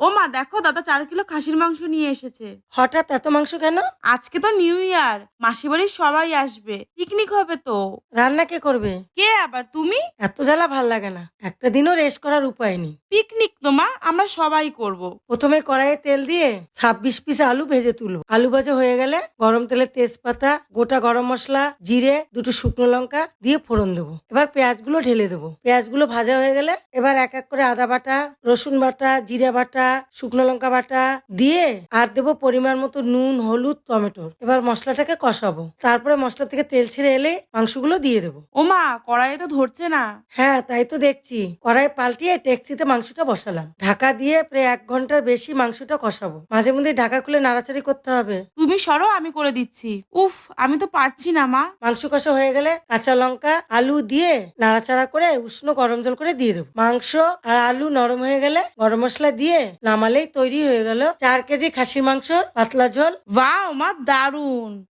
ও মা দেখো দাদা চার কিলো খাসির মাংস নিয়ে এসেছে। হঠাৎ এত মাংস কেন? আজকে তো নিউ ইয়ার মাসি বাড়ির সবাই আসবে। পিকনিক হবে তো। রান্না কে করবে? কে আবার তুমি? এত জ্বালা ভালো লাগে না। একটা দিনও রেস্ট করার উপায় নেই। পিকনিক তো মা সবাই করব। প্রথমে কড়াইয়ে তেল দিয়ে ছাব্বিশ পিস আলু ভেজে তুলবো। আলু ভাজা হয়ে গেলে গরম তেলে তেজপাতা গোটা গরম মশলা জিরে দুটো শুকনো লঙ্কা দিয়ে ফোড়ন দেবো। এবার পেঁয়াজগুলো ঢেলে দেবো। পেঁয়াজগুলো ভাজা হয়ে গেলে এবার এক এক করে আদা বাটা রসুন বাটা জিরা বাটা শুকনো লঙ্কা বাটা দিয়ে আর দেবো পরিমাণ মতো নুন হলুদ টমেটো। এবার মশলাটাকে কষাবো। তারপরে মশলা থেকে তেল ছেড়ে এলে মাংসগুলো দিয়ে দেবো। ও মা কড়াইয়ে তো ধরছে না। হ্যাঁ তাই তো দেখছি। কড়াই পাল্টিয়ে ট্যাক্সিতে মাংসটা বসালাম। ঢাকা দিয়ে প্রায় এক ঘণ্টার বেশি মাংসটা কষাবো। মাঝে মধ্যে ঢাকা খুলে নাড়াচাড়ি করতে হবে। তুমি সরো আমি করে দিচ্ছি। উফ আমি তো পারছি না মা। মাংস কষা হয়ে গেলে কাঁচা লঙ্কা আলু দিয়ে নাড়াচাড়া করে উষ্ণ গরম জল করে দিয়ে দেবো। মাংস আর আলু নরম হয়ে গেলে গরম মশলা দিয়ে নামালেই তৈরি হয়ে গেল চার কেজি খাসির মাংস পাতলা ঝোল। বা মা দারুণ